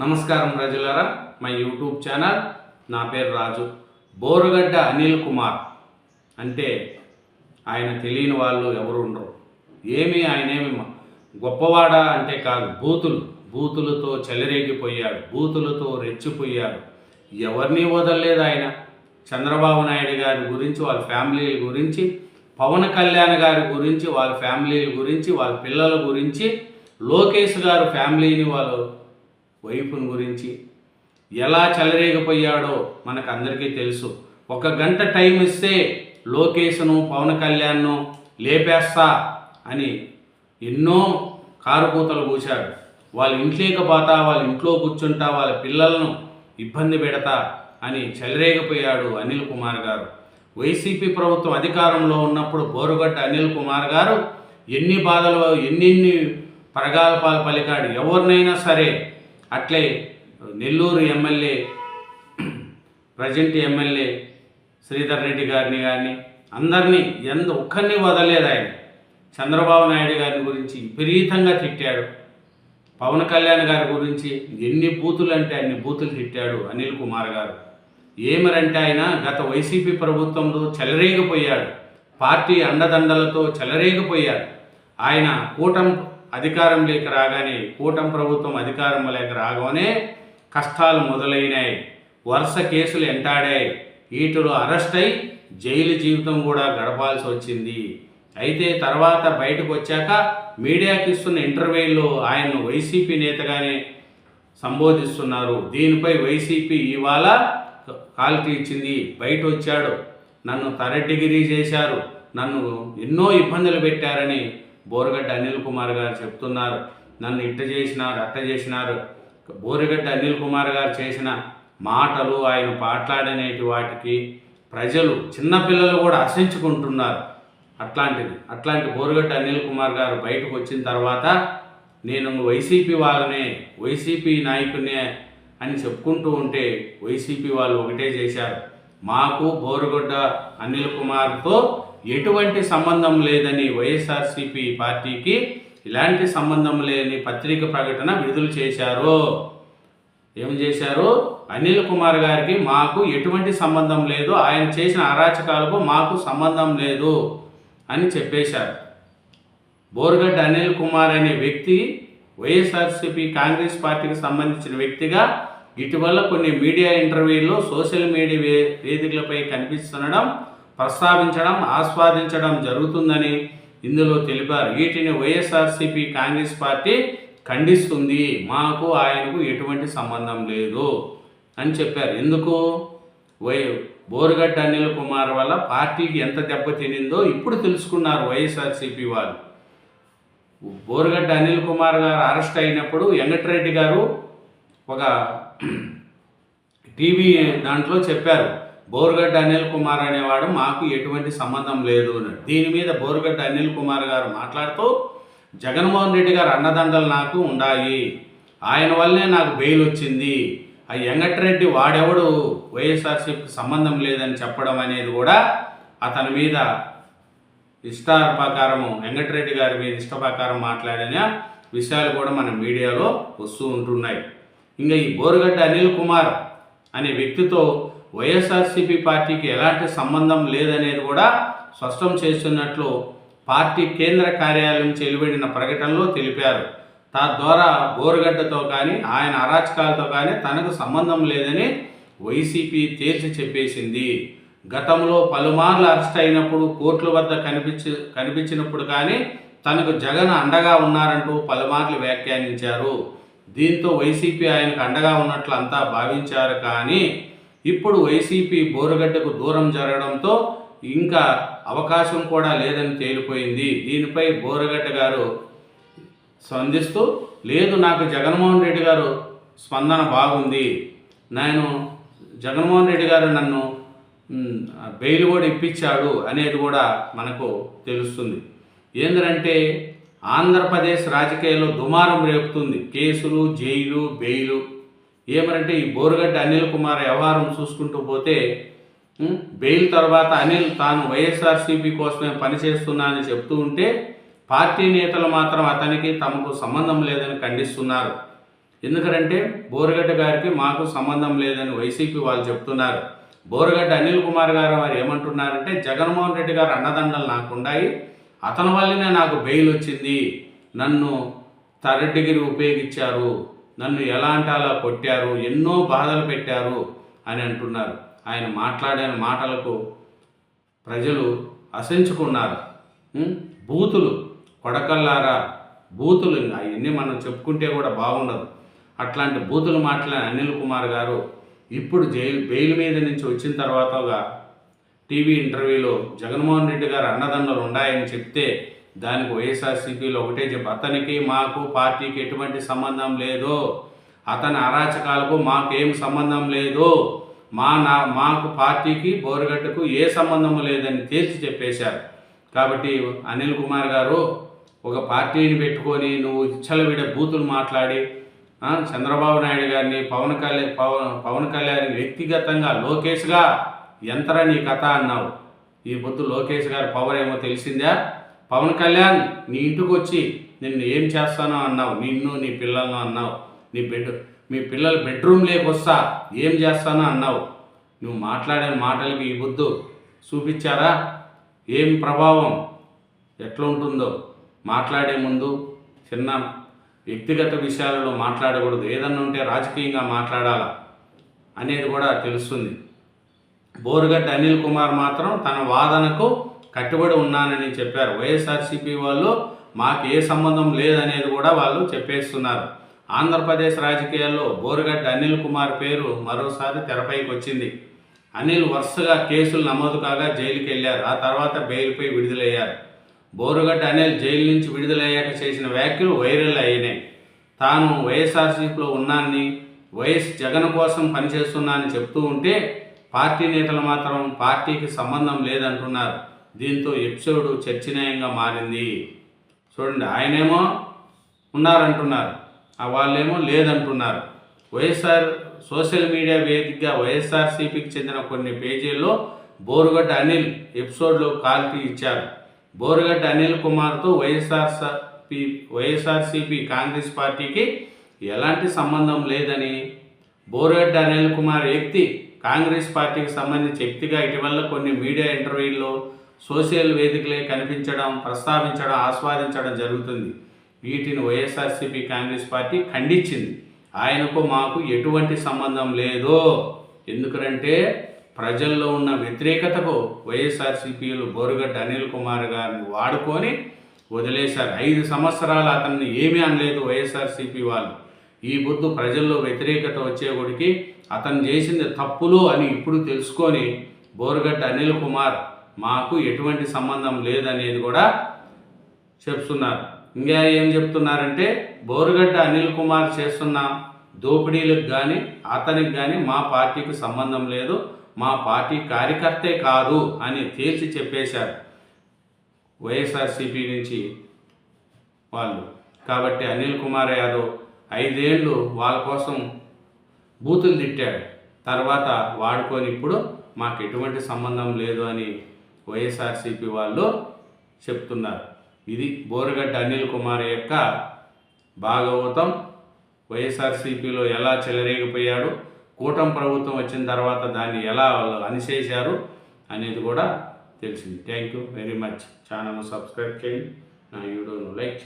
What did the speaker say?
నమస్కారం ప్రజలారా. మా యూట్యూబ్ ఛానల్. నా పేరు రాజు. బోరుగడ్డ అనిల్ కుమార్ అంటే ఆయన తెలియని వాళ్ళు ఎవరు ఉండరు. ఏమి ఆయనేమి గొప్పవాడా అంటే కాదు బూతులు. బూతులతో చెలరేగిపోయాడు బూతులతో రెచ్చిపోయాడు. ఎవరిని వదలలేదు ఆయన. చంద్రబాబు నాయుడు గారి గురించి వాళ్ళ ఫ్యామిలీల గురించి పవన్ కళ్యాణ్ గారి గురించి వాళ్ళ ఫ్యామిలీల గురించి వాళ్ళ పిల్లల గురించి లోకేష్ గారు ఫ్యామిలీని వాళ్ళు వైఫ్ని గురించి ఎలా చెలరేగిపోయాడో మనకు అందరికీ తెలుసు. ఒక గంట టైం ఇస్తే లోకేష్ను పవన్ కళ్యాణ్ను లేపేస్తా అని ఎన్నో కారుపూతలు కూశాడు వాళ్ళ ఇంట్లోకి పోతా వాళ్ళ ఇంట్లో కూర్చుంటా వాళ్ళ పిల్లలను ఇబ్బంది పెడతా అని చెలరేగిపోయాడు అనిల్ కుమార్ గారు. వైసీపీ ప్రభుత్వం అధికారంలో ఉన్నప్పుడు బోరుగడ్డ అనిల్ కుమార్ గారు ఎన్ని బాధలు ఎన్నెన్ని పరగాలపాలు పలికాడు ఎవరినైనా సరే అట్లే Nellore MLA present MLA Sridhar Reddy గారిని కానీ అందరినీ ఎంత ఒక్కరిని వదలేదు ఆయన. చంద్రబాబు నాయుడు గారి గురించి విపరీతంగా తిట్టాడు. పవన్ కళ్యాణ్ గారి గురించి ఎన్ని బూతులు అంటే అన్ని బూతులు తిట్టాడు అనిల్ కుమార్ గారు. ఏమరంటే ఆయన గత వైసీపీ ప్రభుత్వంలో చెలరేగిపోయాడు. పార్టీ అండదండలతో చెలరేగిపోయాడు. ఆయన కూటం అధికారంలోకి రాగానే కూటం ప్రభుత్వం అధికారంలోకి రాగానే కష్టాలు మొదలైనాయి. వరుస కేసులు ఎంటాడాయి. వీటిలో అరెస్ట్ అయి జైలు జీవితం కూడా గడపాల్సి వచ్చింది. అయితే తర్వాత బయటకు వచ్చాక మీడియాకి ఇస్తున్న ఇంటర్వ్యూలో ఆయన్ను వైసీపీ నేతగానే సంబోధిస్తున్నారు. దీనిపై వైసీపీ ఇవాళ కాల్కి ఇచ్చింది. బయట వచ్చాడు. నన్ను తరడ్డిగిరి చేశారు. నన్ను ఎన్నో ఇబ్బందులు పెట్టారని బోరగడ్డ అనిల్ కుమార్ గారు చెప్తున్నారు. నన్ను ఇట్ట చేసినారు అట్ట చేసినారు. బోరగడ్డ అనిల్ కుమార్ గారు చేసిన మాటలు ఆయన మాట్లాడనేటి వాటికి ప్రజలు చిన్నపిల్లలు కూడా ఆశించుకుంటున్నారు అట్లాంటిది. అట్లాంటి బోరుగడ్డ అనిల్ కుమార్ గారు బయటకు వచ్చిన తర్వాత నేను వైసీపీ వాళ్ళనే వైసీపీ నాయకునే అని చెప్పుకుంటూ ఉంటే వైసీపీ వాళ్ళు ఒకటే చేశారు. మాకు బోరుగడ్డ అనిల్ కుమార్తో ఎటువంటి సంబంధం లేదని వైఎస్ఆర్సీపీ పార్టీకి ఇలాంటి సంబంధం లేని పత్రిక ప్రకటన విడుదల చేశారు? ఏం చేశారు? అనిల్ కుమార్ గారికి మాకు ఎటువంటి సంబంధం లేదు. ఆయన చేసిన అరాచకాలకు మాకు సంబంధం లేదు అని చెప్పేశారు. బోర్గడ్డ అనిల్ కుమార్ అనే వ్యక్తి వైఎస్ఆర్సీపీ కాంగ్రెస్ పార్టీకి సంబంధించిన వ్యక్తిగా ఇటీవల కొన్ని మీడియా ఇంటర్వ్యూల్లో సోషల్ మీడియా వే- వేదికలపై కనిపిస్తుండడం ప్రస్తావించడం ఆస్వాదించడం జరుగుతుందని ఇందులో తెలిపారు. వీటిని వైఎస్ఆర్సీపీ కాంగ్రెస్ పార్టీ ఖండిస్తుంది. మాకు ఆయనకు ఎటువంటి సంబంధం లేదు అని చెప్పారు. ఎందుకు? వై బోరుగడ్డ అనిల్ కుమార్ వల్ల పార్టీకి ఎంత దెబ్బతినిందో ఇప్పుడు తెలుసుకున్నారు వైఎస్ఆర్సీపీ వాళ్ళు. బోరుగడ్డ అనిల్ కుమార్ గారు అరెస్ట్ అయినప్పుడు వెంకటరెడ్డి గారు ఒక టీవీ దాంట్లో చెప్పారు. బోరుగడ్డ అనిల్ కుమార్ అనేవాడు మాకు ఎటువంటి సంబంధం లేదు అని దీని మీద బోరుగడ్డ అనిల్ కుమార్ గారు మాట్లాడుతూ జగన్మోహన్ రెడ్డి గారు అన్నదండలు నాకు ఉన్నాయి ఆయన వల్లే నాకు బెయిల్ వచ్చింది. ఆ వెంకటరెడ్డి వాడెవడు? వైఎస్ఆర్సీకి సంబంధం లేదని చెప్పడం అనేది కూడా అతని మీద ఇష్ట ప్రకారం వెంకటరెడ్డి గారి మీద ఇష్ట ప్రకారం మాట్లాడిన విషయాలు కూడా మన మీడియాలో వస్తూ ఉంటున్నాయి. ఇంకా ఈ బోరుగడ్డ అనిల్ కుమార్ అనే వ్యక్తితో వైఎస్ఆర్సీపీ పార్టీకి ఎలాంటి సంబంధం లేదనేది కూడా స్పష్టం చేస్తున్నట్లు పార్టీ కేంద్ర కార్యాలయం వెలువడిన ప్రకటనలో తెలిపారు. తద్వారా బోరుగడ్డతో కానీ ఆయన అరాచకాలతో కానీ తనకు సంబంధం లేదని వైసీపీ తేల్చి చెప్పేసింది. గతంలో పలుమార్లు అరెస్ట్ అయినప్పుడు కోర్టుల వద్ద కనిపించి కనిపించినప్పుడు కానీ తనకు జగన్ అండగా ఉన్నారంటూ పలుమార్లు వ్యాఖ్యానించారు. దీంతో వైసీపీ ఆయనకు అండగా ఉన్నట్లు అంతా భావించారు కానీ ఇప్పుడు వైసీపీ బోరుగడ్డకు దూరం జరగడంతో ఇంకా అవకాశం కూడా లేదని తేలిపోయింది. దీనిపై బోరగడ్డ గారు స్పందిస్తూ లేదు నాకు జగన్మోహన్ రెడ్డి గారు స్పందన బాగుంది. నేను జగన్మోహన్ రెడ్డి గారు నన్ను బెయిల్ కూడా ఇప్పించాడు అనేది కూడా మనకు తెలుస్తుంది. ఏంటంటే ఆంధ్రప్రదేశ్ రాజకీయాల్లో దుమారం రేపుతుంది. కేసులు జైలు బెయిలు ఏమనంటే ఈ బోరుగడ్డ అనిల్ కుమార్ వ్యవహారం చూసుకుంటూ పోతే బెయిల్ తర్వాత అనిల్ తాను వైఎస్ఆర్సీపీ కోసమే పనిచేస్తున్నానని చెప్తూ ఉంటే పార్టీ నేతలు మాత్రం అతనికి తమకు సంబంధం లేదని ఖండిస్తున్నారు. ఎందుకంటే బోరగడ్డ గారికి మాకు సంబంధం లేదని వైసీపీ వాళ్ళు చెప్తున్నారు. బోరగడ్డ అనిల్ కుమార్ గారు వారు ఏమంటున్నారంటే జగన్మోహన్ రెడ్డి గారు అండదండలు నాకుండాయి అతని వల్లనే నాకు బెయిల్ వచ్చింది. నన్ను థర్డ్ డిగ్రీ ఉపయోగించారు. నన్ను ఎలా అంటే అలా కొట్టారు ఎన్నో బాధలు పెట్టారు అని అంటున్నారు. ఆయన మాట్లాడిన మాటలకు ప్రజలు అసంచుకున్నారు బూతులు కొడకల్లారా? బూతులు అవన్నీ మనం చెప్పుకుంటే కూడా బాగుండదు. అట్లాంటి బూతులు మాట్లాడిన అనిల్ కుమార్ గారు ఇప్పుడు జైలు బెయిల్ మీద నుంచి వచ్చిన తర్వాతగా టీవీ ఇంటర్వ్యూలో జగన్మోహన్ రెడ్డి గారు అన్నదండలు ఉన్నాయని చెప్తే దానికి వైఎస్ఆర్సీపీలో ఒకటే చెప్పి అతనికి మాకు పార్టీకి ఎటువంటి సంబంధం లేదు. అతని అరాచకాలకు మాకేం సంబంధం లేదు. మా నా మాకు పార్టీకి బోరగడ్డకు ఏ సంబంధం లేదని తేల్చి చెప్పేశారు. కాబట్టి అనిల్ కుమార్ గారు ఒక పార్టీని పెట్టుకొని నువ్వు ఇచ్చలవిడ బూతులు మాట్లాడి చంద్రబాబు నాయుడు గారిని పవన్ కళ్యాణ్ పవన్ పవన్ కళ్యాణ్ వ్యక్తిగతంగా లోకేష్గా ఎంతరా నీ కథ అన్నావు ఈ పొద్దు లోకేష్ గారి పవర్ ఏమో తెలిసిందా? పవన్ కళ్యాణ్ నీ ఇంటికి వచ్చి నిన్ను ఏం చేస్తానో అన్నావు నిన్ను నీ పిల్లలను అన్నావు నీ బెడ్ మీ పిల్లల బెడ్రూమ్ లేకొస్తా ఏం చేస్తానో అన్నావు. నువ్వు మాట్లాడే మాటలకి ఈ బుద్ధు చూపించారా? ఏం ప్రభావం? ఎట్లా ఉంటుందో మాట్లాడే ముందు చిన్న వ్యక్తిగత విషయాలలో మాట్లాడకూడదు. ఏదన్నా ఉంటే రాజకీయంగా మాట్లాడాలా అనేది కూడా తెలుస్తుంది. బోరుగడ్డ అనిల్ కుమార్ మాత్రం తన వాదనకు కట్టుబడి ఉన్నానని చెప్పారు. వైఎస్ఆర్సీపీ వాళ్ళు మాకు ఏ సంబంధం లేదనేది కూడా వాళ్ళు చెప్పేస్తున్నారు. ఆంధ్రప్రదేశ్ రాజకీయాల్లో బోరుగడ్డ అనిల్ కుమార్ పేరు మరోసారి తెరపైకి వచ్చింది. అనిల్ వరుసగా కేసులు నమోదు కాగా జైలుకి వెళ్ళారు. ఆ తర్వాత బెయిల్పై విడుదలయ్యారు. బోరుగడ్డ అనిల్ జైలు నుంచి విడుదలయ్యాక చేసిన వ్యాఖ్యలు వైరల్ అయినాయి. తాను వైఎస్ఆర్సీపీలో ఉన్నానని వైఎస్ జగన్ కోసం పనిచేస్తున్నానని చెప్తూ ఉంటే పార్టీ నేతలు మాత్రం పార్టీకి సంబంధం లేదంటున్నారు. దీంతో ఎపిసోడ్ చర్చనీయంగా మారింది. చూడండి ఆయనేమో ఉన్నారంటున్నారు. ఆ వాళ్ళేమో లేదంటున్నారు. వైఎస్ఆర్ సోషల్ మీడియా వేదికగా వైఎస్ఆర్సీపీకి చెందిన కొన్ని పేజీల్లో బోరుగడ్డ అనిల్ ఎపిసోడ్లో కాల్టీ ఇచ్చారు. బోరుగడ్డ అనిల్ కుమార్తో వైఎస్ఆర్సీ వైఎస్ఆర్సీపీ కాంగ్రెస్ పార్టీకి ఎలాంటి సంబంధం లేదని. బోరుగడ్డ అనిల్ కుమార్ వ్యక్తి కాంగ్రెస్ పార్టీకి సంబంధించి వ్యక్తిగా ఇటీవల కొన్ని మీడియా ఇంటర్వ్యూల్లో సోషల్ వేదికలే కనిపించడం ప్రస్తావించడం ఆస్వాదించడం జరుగుతుంది. వీటిని వైఎస్ఆర్సీపీ కాంగ్రెస్ పార్టీ ఖండించింది. ఆయనకు మాకు ఎటువంటి సంబంధం లేదో ఎందుకంటే ప్రజల్లో ఉన్న వ్యతిరేకతకు వైఎస్ఆర్సీపీలు బోరుగడ్డ అనిల్ కుమార్ గారిని వాడుకొని వదిలేశారు. ఐదు సంవత్సరాలు అతన్ని ఏమీ అనలేదు వైఎస్ఆర్సీపీ వాళ్ళు. ఈ బొద్దు ప్రజల్లో వ్యతిరేకత వచ్చేగుడికి అతను చేసింది తప్పులు అని ఇప్పుడు తెలుసుకొని బోరుగడ్డ అనిల్ కుమార్ మాకు ఎటువంటి సంబంధం లేదనేది కూడా చెప్తున్నారు. ఇంకా ఏం చెప్తున్నారంటే బోరుగడ్డ అనిల్ కుమార్ చేస్తున్న దోపిడీలకు కానీ అతనికి కానీ మా పార్టీకి సంబంధం లేదు మా పార్టీ కార్యకర్తే కాదు అని తేల్చి చెప్పేశారు వైఎస్ఆర్సీపీ నుంచి వాళ్ళు. కాబట్టి అనిల్ కుమార్ యాదవ్ ఐదేళ్ళు వాళ్ళ కోసం బూతులు తిట్టాడు. తర్వాత వాడుకొని ఇప్పుడు మాకు ఎటువంటి సంబంధం లేదు అని వైఎస్ఆర్సీపీ వాళ్ళు చెప్తున్నారు. ఇది బోరగడ్డ అనిల్ కుమార్ యొక్క భాగవతం. వైఎస్ఆర్సీపీలో ఎలా చెలరేగిపోయాడు? కూటమి ప్రభుత్వం వచ్చిన తర్వాత దాన్ని ఎలా వాళ్ళు అనిసేశారు అనేది కూడా తెలిసింది. Thank you very much. ఛానల్ను సబ్స్క్రైబ్ చేయండి. నా వీడియోను లైక్ చేయండి.